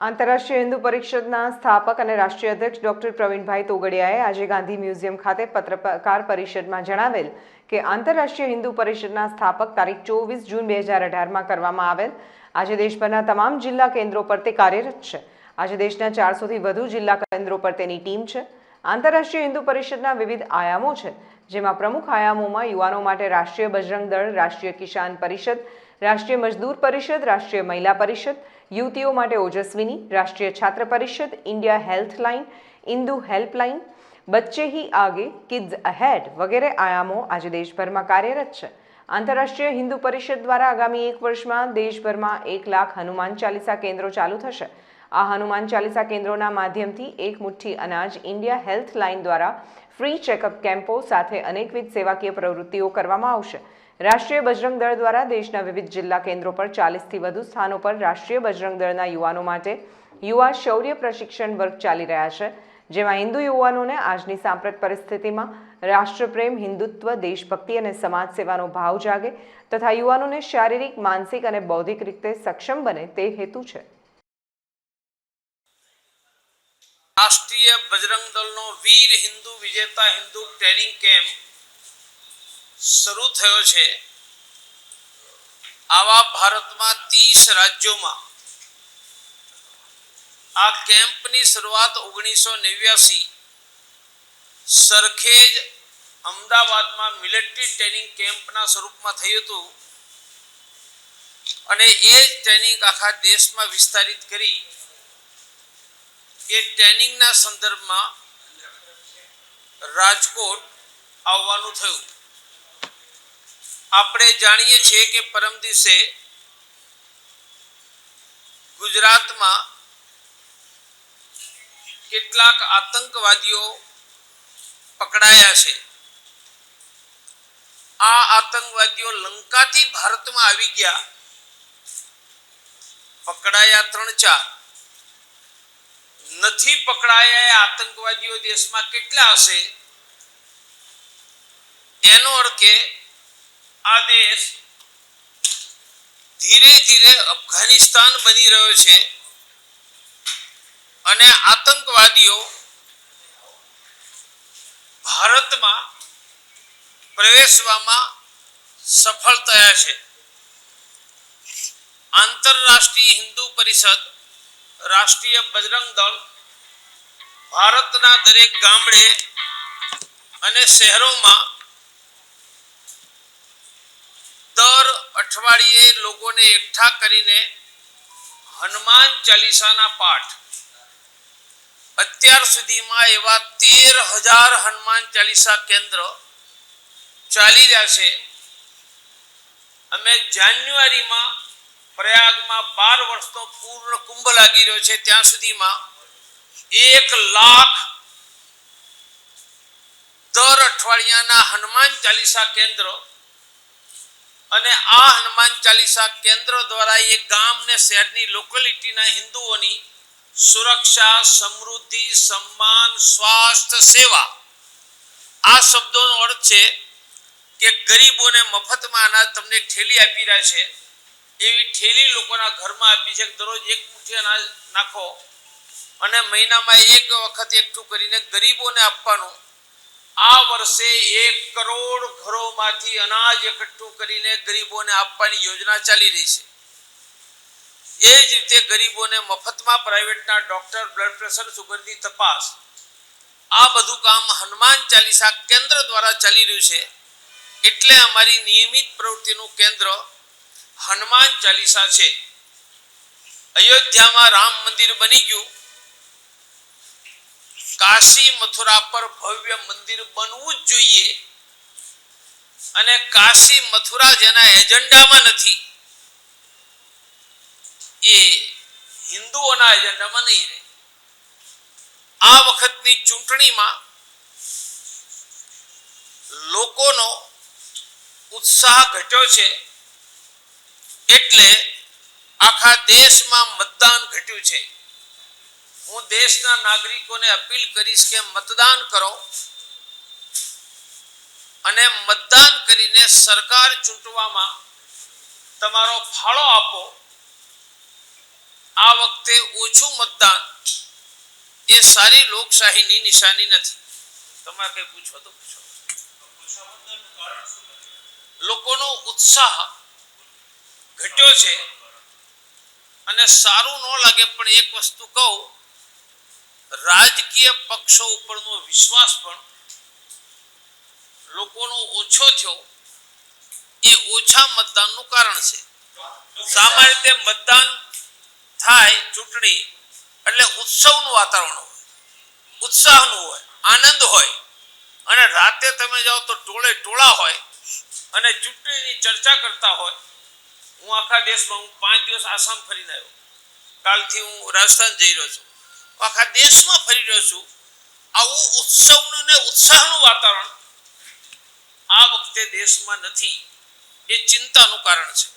આંતરરાષ્ટ્રીય હિન્દુ પરિષદના સ્થાપક અને રાષ્ટ્રીય અધ્યક્ષ ડોક્ટર પ્રવીણભાઈ તોગડિયાએ આજે ગાંધી મ્યુઝિયમ ખાતે પત્રકાર પરિષદમાં જણાવેલ કે આંતરરાષ્ટ્રીય હિન્દુ પરિષદના સ્થાપક તારીખ ચોવીસ જૂન બે હજાર અઢારમાં કરવામાં આવેલ. આજે દેશભરના તમામ જિલ્લા કેન્દ્રો પર તે કાર્યરત છે. આજે દેશના ચારસોથી વધુ જિલ્લા કેન્દ્રો પર તેની ટીમ છે. આંતરરાષ્ટ્રીય હિન્દુ પરિષદના વિવિધ આયામો છે, જેમાં પ્રમુખ આયામોમાં યુવાનો માટે રાષ્ટ્રીય બજરંગ દળ, રાષ્ટ્રીય કિસાન પરિષદ, રાષ્ટ્રીય મજદૂર પરિષદ, રાષ્ટ્રીય મહિલા પરિષદ યુવતીઓ માટે Ojaswini Rashtriya Chhatra Parishad, India health line, Indu helpline બચ્ચે હી આગે, કિડ્સ અહેડ વગેરે આયામો આજે દેશભરમાં કાર્યરત છે. આંતરરાષ્ટ્રીય હિન્દુ પરિષદ દ્વારા આગામી એક વર્ષમાં દેશભરમાં એક લાખ હનુમાન ચાલીસા કેન્દ્રો ચાલુ થશે. આ હનુમાન ચાલીસા કેન્દ્રોના માધ્યમથી એક મુઠ્ઠી અનાજ ઇન્ડિયા હેલ્થ લાઇન દ્વારા ફ્રી ચેકઅપ કેમ્પો સાથે અનેકવિધ સેવાકીય પ્રવૃત્તિઓ કરવામાં આવશે. રાષ્ટ્રીય બજરંગ દળ દ્વારા દેશના વિવિધ જિલ્લા કેન્દ્રો પર ચાલીસથી વધુ સ્થાનો પર રાષ્ટ્રીય બજરંગ દળના યુવાનો માટે યુવા શૌર્ય પ્રશિક્ષણ વર્ગ ચાલી રહ્યા છે, જેમાં હિન્દુ યુવાનોને આજની સાંપ્રત પરિસ્થિતિમાં રાષ્ટ્રપ્રેમ, હિન્દુત્વ, દેશભક્તિ અને સમાજ સેવાનો ભાવ જાગે તથા યુવાનોને શારીરિક, માનસિક અને બૌદ્ધિક રીતે સક્ષમ બને તે હેતુ છે. રાષ્ટ્રીય બજરંગ દળનો વીર હિન્દુ વિજેતા હિન્દુ ટ્રેનિંગ કેમ્પ શરૂ થયો છે આવા ભારતમાં ત્રીસ રાજ્યોમાં. આ કેમ્પની શરૂઆત ઓગણીસો નેવ્યાસી સરખેજ અમદાવાદમાં મિલિટરી ટ્રેનિંગ કેમ્પના સ્વરૂપમાં થયું હતું. અને એ જ ટ્રેનિંગ આખા દેશમાં વિસ્તારિત કરી. એ ટ્રેનિંગના સંદર્ભમાં રાજકોટ આવવાનું થયું. આપણે જાણીએ છીએ કે પરમ દિવસે ગુજરાતમાં કેટલાક આતંકવાદીઓ પકડાયા છે. આ આતંકવાદીઓ લંકાથી ભારતમાં આવી ગયા. પકડાયા ત્રણ ચાર. નથી પકડાયા આતંકવાદીઓ દેશમાં કેટલા હશે? એનો અર્થ આ દેશ ધીરે ધીરે અફઘાનિસ્તાન બની રહ્યો છે અને આતંકવાદીઓ ભારતમાં પ્રવેશવામાં સફળ થયા છે. આંતરરાષ્ટ્રીય હિન્દુ પરિષદ, રાષ્ટ્રીય બજરંગ દળ, ભારતના દરેક ગામડે અને શહેરોમાં દર અઠવાડિયે લોકોને એકઠા કરીને હનુમાન ચાલીસાના પાઠ. અત્યાર સુધીમાં એવા તેર હજાર હનુમાન ચાલીસા કેન્દ્ર ચાલી રહ્યા છે. અમે જાન્યુઆરીમાં પ્રયાગમાં બાર વર્ષનો પૂર્ણ કુંભ લાગી રહ્યો છે. ત્યાં સુધીમાં એક લાખ દર અઠવાડિયાના હનુમાન ચાલીસા કેન્દ્ર અને આ હનુમાન ચાલીસા કેન્દ્ર દ્વારા એ ગામ ને શહેરની લોકેલિટીના હિન્દુઓની સુરક્ષા, સમૃદ્ધિ, સન્માન, સ્વાસ્થ્ય, સેવા. આ શબ્દોનો અર્થ છે કે ગરીબોને મફતમાં અનાજ તમને ઠેલી આપી રહ્યા છે. એવી ઠેલી લોકોના ઘરમાં આપી છે દરરોજ એક મુઠ્ઠી અનાજ નાખો. અને મહિનામાં એક વખત એકઠું કરીને ગરીબોને આપવાનું આ વર્ષે એક કરોડ ઘરોમાંથી અનાજ એકઠું કરીને ગરીબોને આપવાની યોજના ચાલી રહી છે. એ જ રીતે ગરીબોને મફતમાં પ્રાઇવેટના ડોક્ટર, બ્લડ પ્રેશર સુગરની તપાસ. આ બધું કામ હનુમાન ચાલીસા કેન્દ્ર દ્વારા ચાલી રહ્યું છે. એટલે અમારી નિયમિત પ્રવૃત્તિનું કેન્દ્ર હનુમાન ચાલીસા છે. અયોધ્યામાં રામ મંદિર બની ગયું. કાશી મથુરા પર ભવ્ય મંદિર બનવું જ જોઈએ. અને કાશી મથુરા જેના એજન્ડામાં નથી, એ હિન્દુઓના એજન્ડામાં નહીં રહે. આ વખતની ચૂંટણીમાં લોકોનો ઉત્સાહ ઘટ્યો છે, એટલે આખા દેશમાં મતદાન ઘટ્યું છે. હું દેશના નાગરિકોને અપીલ કરીશ કે મતદાન કરો અને મતદાન કરીને સરકાર ચૂંટવામાં તમારો ફાળો આપો. આ વખતે ઓછું મતદાન એ સારી લોકશાહીની નિશાની નથી. તમારે કઈ પૂછો તો પૂછો. લોકોનો ઉત્સાહ ઘટ્યો છે અને સારું ન લાગે પણ એક વસ્તુ કહું રાજકીય પક્ષો ઉપરનો વિશ્વાસ પણ લોકોનો ઓછો થયો. એ ઓછા મતદાનનું કારણ છે. સામાન્ય રીતે મતદાન થાય ચૂંટણી એટલે ઉત્સવનું વાતાવરણ હોય, ઉત્સાહનું હોય, આનંદ હોય. અને રાતે તમે જાઓ તો ટોળે ટોળા હોય અને ચૂંટણીની ચર્ચા કરતા હોય. હું આખા દેશમાં, હું પાંચ દિવસ આસામ ફરીને આવ્યો. કાલથી હું રાજસ્થાન જઈ રહ્યો છું. આખા દેશમાં ફરી રહ્યો છું. આવું ઉત્સવનું ને ઉત્સાહનું વાતાવરણ આ વખતે દેશમાં નથી. એ ચિંતાનું કારણ છે.